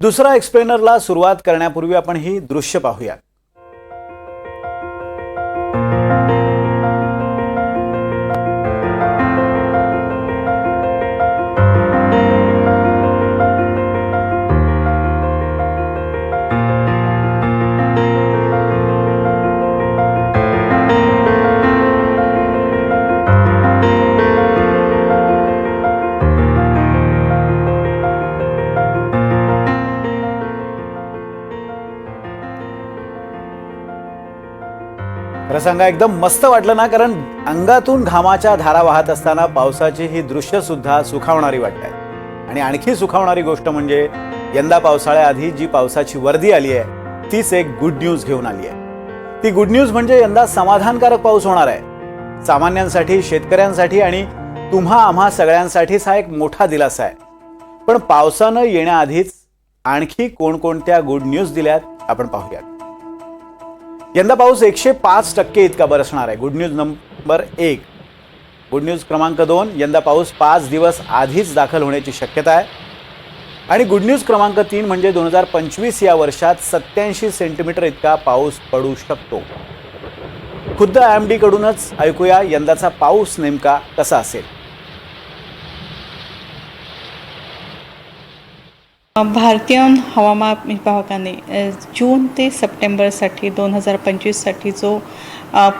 दुसरा एक्सप्लेनरला सुरुवात करण्यापूर्वी आपण ही दृश्य पाहूया खरं सांगा एकदम मस्त वाटलं ना कारण अंगातून घामाच्या धारा वाहत असताना पावसाची ही दृश्य सुद्धा सुखावणारी वाटतात आणि आणखी सुखावणारी गोष्ट म्हणजे यंदा पावसाळ्याआधी जी पावसाची वर्दी आली आहे तीच एक गुड न्यूज घेऊन आली आहे. ती गुड न्यूज म्हणजे यंदा समाधानकारक पाऊस होणार आहे. सामान्यांसाठी शेतकऱ्यांसाठी आणि तुम्हा आम्हा सगळ्यांसाठीच हा एक मोठा दिलासा आहे. पण पावसानं येण्याआधीच आणखी कोणकोणत्या गुड न्यूज दिल्यात आपण पाहूयात. यंदा पाऊस एकशे पाच टक्के इतका बरसणार आहे. गुड न्यूज नंबर एक. गुड न्यूज क्रमांक दोन यंदा पाऊस पाच दिवस आधीच दाखल होण्याची शक्यता आहे. आणि गुड न्यूज क्रमांक तीन म्हणजे दोन हजार पंचवीस या वर्षात सत्याऐंशी सेंटीमीटर इतका पाऊस पडू शकतो. खुद्द आय एम डीकडूनच ऐकूया यंदाचा पाऊस नेमका कसा असेल. भारतीय हवामान विभागाने जून ते सप्टेंबरसाठी दोन हजार पंचवीससाठी जो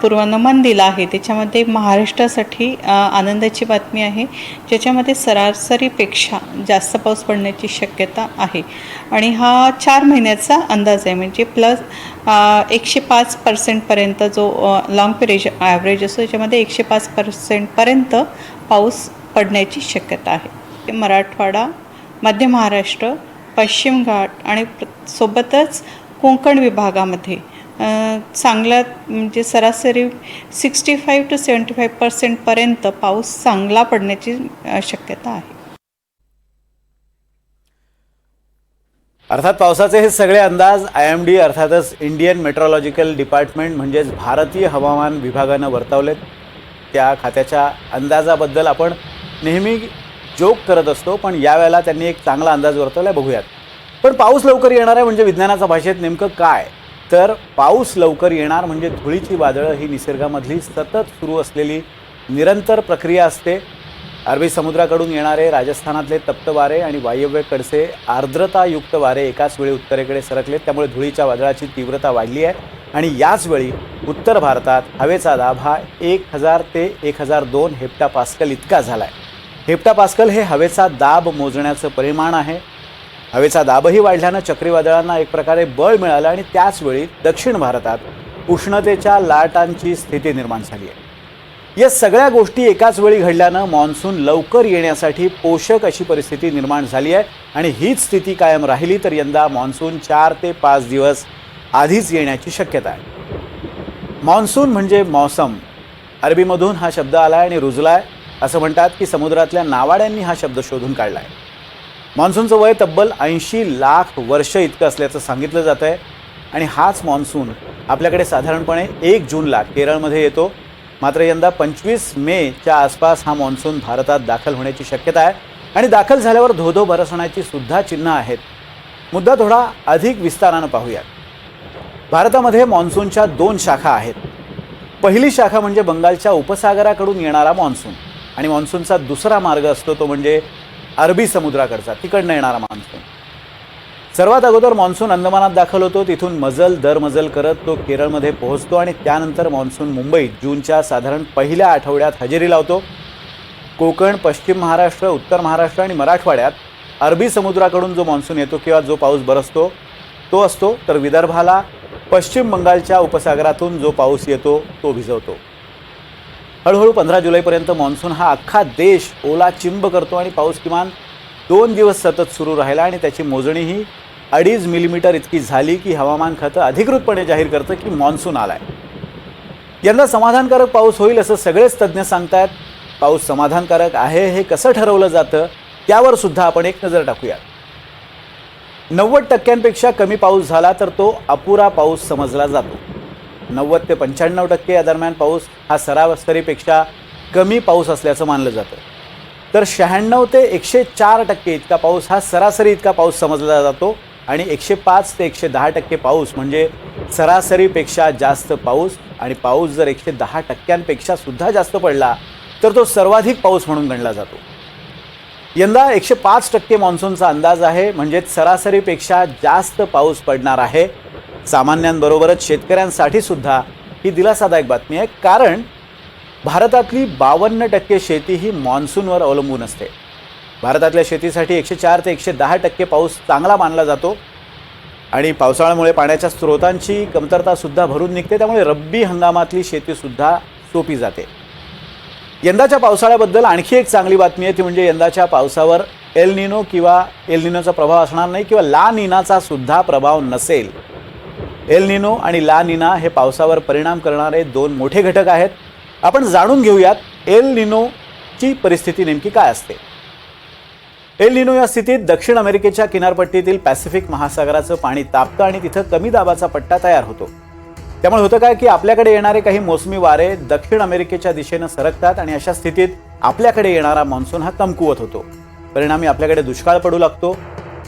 पूर्वानुमान दिला आहे त्याच्यामध्ये महाराष्ट्रासाठी आनंदाची बातमी आहे ज्याच्यामध्ये सरासरीपेक्षा जास्त पाऊस पडण्याची शक्यता आहे. आणि हा चार महिन्याचा अंदाज आहे म्हणजे प्लस एकशे पाच पर्सेंटपर्यंत जो लाँग पिरेज ॲव्हरेज असतो त्याच्यामध्ये एकशे पाच पर्सेंटपर्यंत पाऊस पडण्याची शक्यता आहे. मराठवाडा मध्य महाराष्ट्र पश्चिम घाट आणि सोबतच कोकण विभागामध्ये. चांगला म्हणजे सरासरी sixty five to seventy five पर्सेंटपर्यंत पाऊस चांगला पडण्याची शक्यता आहे. अर्थात पावसाचे हे सगळे अंदाज आय एम डी अर्थातच इंडियन मेट्रोलॉजिकल डिपार्टमेंट म्हणजेच भारतीय हवामान विभागानं वर्तवलेत. त्या खात्याच्या अंदाजाबद्दल आपण नेहमी जोक करत असतो पण यावेळेला त्यांनी एक चांगला अंदाज वर्तवला बघूयात. पण पाऊस लवकर येणार आहे म्हणजे विज्ञानाच्या भाषेत नेमकं काय? तर पाऊस लवकर येणार म्हणजे धुळीची वादळं ही निसर्गामधली सतत सुरू असलेली निरंतर प्रक्रिया असते. अरबी समुद्राकडून येणारे राजस्थानातले तप्त वारे आणि वायव्य कडसे आर्द्रतायुक्त वारे एकाच वेळी उत्तरेकडे सरकलेत त्यामुळे धुळीच्या वादळाची तीव्रता वाढली आहे. आणि याच वेळी उत्तर भारतात हवेचा दाब हा एक हजार ते एक हजार दोन हेप्टा पास्कल इतका झाला आहे हेप्टा पास्कल हे हवेचा दाब मोजण्याचं परिमाण आहे. हवेचा दाबही वाढल्यानं चक्रीवादळांना एक प्रकारे बळ मिळालं आणि त्याचवेळी दक्षिण भारतात उष्णतेच्या लाटांची स्थिती निर्माण झाली आहे. या सगळ्या गोष्टी एकाच वेळी घडल्यानं मान्सून लवकर येण्यासाठी पोषक अशी परिस्थिती निर्माण झाली आहे आणि हीच स्थिती कायम राहिली तर यंदा मान्सून चार ते पाच दिवस आधीच येण्याची शक्यता आहे. मान्सून म्हणजे मौसम. अरबीमधून हा शब्द आला आहे आणि रुजला आहे असं म्हणतात की समुद्रातल्या नावाड्यांनी हा शब्द शोधून काढला आहे मान्सूनचं वय तब्बल ऐंशी लाख वर्ष इतकं असल्याचं सांगितलं जातं आहे आणि हाच मान्सून आपल्याकडे साधारणपणे एक जूनला केरळमध्ये येतो. मात्र यंदा पंचवीस मेच्या आसपास हा मान्सून भारतात दाखल होण्याची शक्यता आहे. आणि दाखल झाल्यावर धोधो बरसण्याची सुद्धा चिन्ह आहेत. मुद्दा थोडा अधिक विस्तारानं पाहूयात. भारतामध्ये मान्सूनच्या दोन शाखा आहेत. पहिली शाखा म्हणजे बंगालच्या उपसागराकडून येणारा मान्सून. आणि मान्सूनचा दुसरा मार्ग असतो तो म्हणजे अरबी समुद्राकडचा तिकडनं येणारा मान्सून. सर्वात अगोदर मान्सून अंदमानात दाखल होतो तिथून मजल दर मजल करत तो केरळमध्ये पोहोचतो आणि त्यानंतर मान्सून मुंबईत जूनच्या साधारण पहिल्या आठवड्यात हजेरी लावतो. कोकण पश्चिम महाराष्ट्र उत्तर महाराष्ट्र आणि मराठवाड्यात अरबी समुद्राकडून जो मान्सून येतो किंवा जो पाऊस बरसतो तो असतो. तर विदर्भाला पश्चिम बंगालच्या उपसागरातून जो पाऊस येतो तो भिजवतो. हळूहळू पंधरा जुलैपर्यंत मान्सून हा अख्खा देश ओला चिंब करतो आणि पाऊस किमान दोन दिवस सतत सुरू राहिला आणि त्याची मोजणीही अडीच मिलीमीटर इतकी झाली की हवामान खातं अधिकृतपणे जाहीर करतं की मान्सून आलाय. यंदा समाधानकारक पाऊस होईल असं सगळेच तज्ज्ञ सांगतात पाऊस समाधानकारक आहे हे कसं ठरवलं जातं त्यावर सुद्धा आपण एक नजर टाकूया नव्वद टक्क्यांपेक्षा कमी पाऊस झाला तर तो अपुरा पाऊस समजला जातो. नव्वद ते पंच्याण्णव टक्के या दरम्यान पाऊस हा सरासरीपेक्षा कमी पाऊस असल्याचं मानलं जातं. तर शहाण्णव ते एकशे चार टक्के इतका पाऊस हा सरासरी इतका पाऊस समजला जातो आणि एकशे पाच ते एकशे दहा टक्के पाऊस म्हणजे सरासरीपेक्षा जास्त पाऊस आणि पाऊस जर एकशे दहा टक्क्यांपेक्षा सुद्धा जास्त पडला तर तो सर्वाधिक पाऊस म्हणून गणला जातो. यंदा एकशे पाच टक्के मान्सूनचा अंदाज आहे म्हणजेच सरासरीपेक्षा जास्त पाऊस पडणार आहे सामान्यांबरोबरच शेतकऱ्यांसाठी सुद्धा ही दिलासादायक बातमी आहे. कारण भारतातली बावन्न टक्के शेती ही मान्सूनवर अवलंबून असते. भारतातल्या शेतीसाठी एकशे चार ते एकशे दहा टक्के पाऊस चांगला मानला जातो आणि पावसाळ्यामुळे पाण्याच्या स्रोतांची कमतरतासुद्धा भरून निघते त्यामुळे रब्बी हंगामातली शेतीसुद्धा सोपी जाते. यंदाच्या पावसाळ्याबद्दल आणखी एक चांगली बातमी आहे ती म्हणजे यंदाच्या पावसावर एल निनो किंवा एल निनोचा प्रभाव असणार नाही किंवा ला निनाचा सुद्धा प्रभाव नसेल. एल निनो आणि ला निना हे पावसावर परिणाम करणारे दोन मोठे घटक आहेत. आपण जाणून घेऊयात एल निनोची परिस्थिती नेमकी काय असते. एल निनो या स्थितीत दक्षिण अमेरिकेच्या किनारपट्टीतील पॅसिफिक महासागराचं पाणी तापतं आणि तिथं कमी दाबाचा पट्टा तयार होतो. त्यामुळे होतं काय की आपल्याकडे येणारे काही मोसमी वारे दक्षिण अमेरिकेच्या दिशेनं सरकतात आणि अशा स्थितीत आपल्याकडे येणारा मान्सून हा कमकुवत होतो. परिणामी आपल्याकडे दुष्काळ पडू लागतो.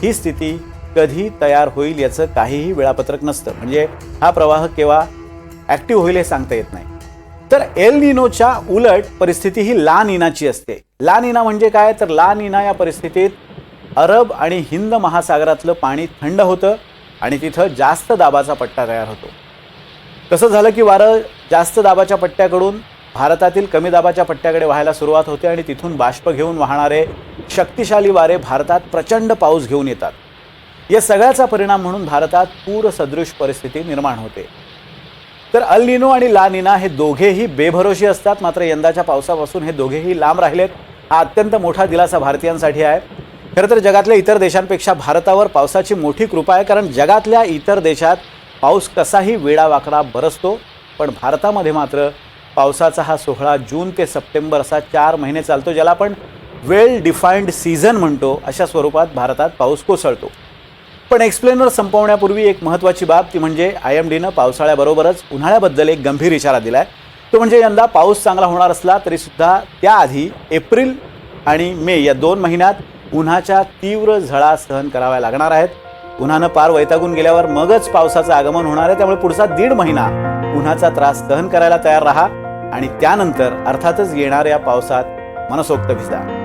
ही स्थिती कधी तयार होईल याचं काहीही वेळापत्रक नसतं. म्हणजे हा प्रवाह केव्हा ॲक्टिव्ह होईल हे सांगता येत नाही. तर एल निनोच्या उलट परिस्थिती ही ला निनाची असते. ला निना म्हणजे काय? तर ला निना या परिस्थितीत अरब आणि हिंद महासागरातलं पाणी थंड होतं आणि तिथं जास्त दाबाचा पट्टा तयार होतो. कसं झालं की वारं जास्त दाबाच्या पट्ट्याकडून भारतातील कमी दाबाच्या पट्ट्याकडे व्हायला सुरुवात होते आणि तिथून बाष्प घेऊन वाहणारे शक्तिशाली वारे भारतात प्रचंड पाऊस घेऊन येतात. या सगळ्याचा परिणाम म्हणून भारतात पूरसदृश परिस्थिती निर्माण होते. तर अल निनो आणि ला निना हे दोघेही बेभरोशी असतात. मात्र यंदाच्या पावसापासून हे दोघेही लांब राहिलेत. हा अत्यंत मोठा दिलासा भारतीयांसाठी आहे. खरं तर जगातल्या इतर देशांपेक्षा भारतावर पावसाची मोठी कृपा आहे. कारण जगातल्या इतर देशात पाऊस कसाही वेडावाकडा बरसतो पण भारतामध्ये मात्र पावसाचा हा सोहळा जून ते सप्टेंबर असा चार महिने चालतो ज्याला आपण वेल डिफाईन्ड सीझन म्हणतो. अशा स्वरूपात भारतात पाऊस कोसळतो. पण एक्सप्लेनर संपवण्यापूर्वी एक महत्त्वाची बाब ती म्हणजे आय एम डीनं पावसाळ्याबरोबरच उन्हाळ्याबद्दल एक गंभीर इशारा दिला आहे तो म्हणजे यंदा पाऊस चांगला होणार असला तरीसुद्धा त्याआधी एप्रिल आणि मे या दोन महिन्यात उन्हाच्या तीव्र झळा सहन कराव्या लागणार आहेत. उन्हानं पार वैतागून गेल्यावर मगच पावसाचं आगमन होणार आहे. त्यामुळे पुढचा दीड महिना उन्हाचा त्रास सहन करायला तयार राहा आणि त्यानंतर अर्थातच येणाऱ्या पावसात मनसोक्त भिजा.